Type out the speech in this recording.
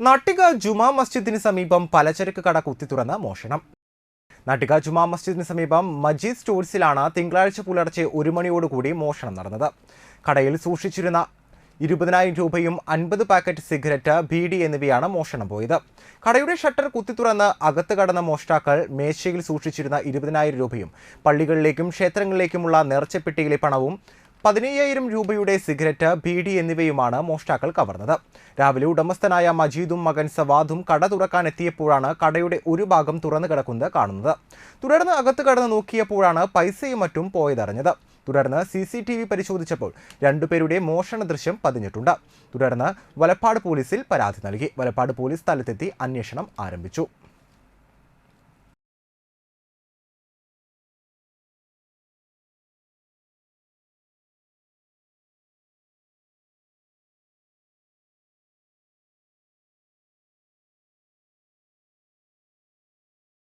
നാട്ടിക ജുമാ മസ്ജിദിന് സമീപം പലചരക്ക് കട കുത്തിത്തുറന്ന് മോഷണം. നാട്ടിക ജുമാ മസ്ജിദിന് സമീപം മജീദ് സ്റ്റോഴ്സിലാണ് തിങ്കളാഴ്ച പുലർച്ചെ ഒരു മണിയോടുകൂടി മോഷണം നടന്നത്. കടയിൽ സൂക്ഷിച്ചിരുന്ന ഇരുപതിനായിരം രൂപയും അൻപത് പാക്കറ്റ് സിഗരറ്റ് ബീഡി എന്നിവയാണ് മോഷണം പോയത്. കടയുടെ ഷട്ടർ കുത്തിത്തുറന്ന് അകത്ത് കടന്ന മോഷ്ടാക്കൾ മേശയിൽ സൂക്ഷിച്ചിരുന്ന ഇരുപതിനായിരം രൂപയും പള്ളികളിലേക്കും ക്ഷേത്രങ്ങളിലേക്കുമുള്ള നേർച്ചപ്പെട്ടിയിലെ പണവും പതിനയ്യായിരം രൂപയുടെ സിഗരറ്റ് ബീഡി എന്നിവയുമാണ് മോഷ്ടാക്കൾ കവർന്നത്. രാവിലെ ഉടമസ്ഥനായ മജീദും മകൻ സവാദും കട തുറക്കാൻ എത്തിയപ്പോഴാണ് കടയുടെ ഒരു ഭാഗം തുറന്നു കിടക്കുന്നത് കാണുന്നത്. തുടർന്ന് അകത്ത് കടന്ന് നോക്കിയപ്പോഴാണ് പൈസയും മറ്റും പോയതറിഞ്ഞത്. തുടർന്ന് സി സി ടി വി പരിശോധിച്ചപ്പോൾ രണ്ടുപേരുടെ മോഷണ ദൃശ്യം പതിഞ്ഞിട്ടുണ്ട്. തുടർന്ന് വലപ്പാട് പോലീസിൽ പരാതി നൽകി. വലപ്പാട് പോലീസ് സ്ഥലത്തെത്തി അന്വേഷണം ആരംഭിച്ചു.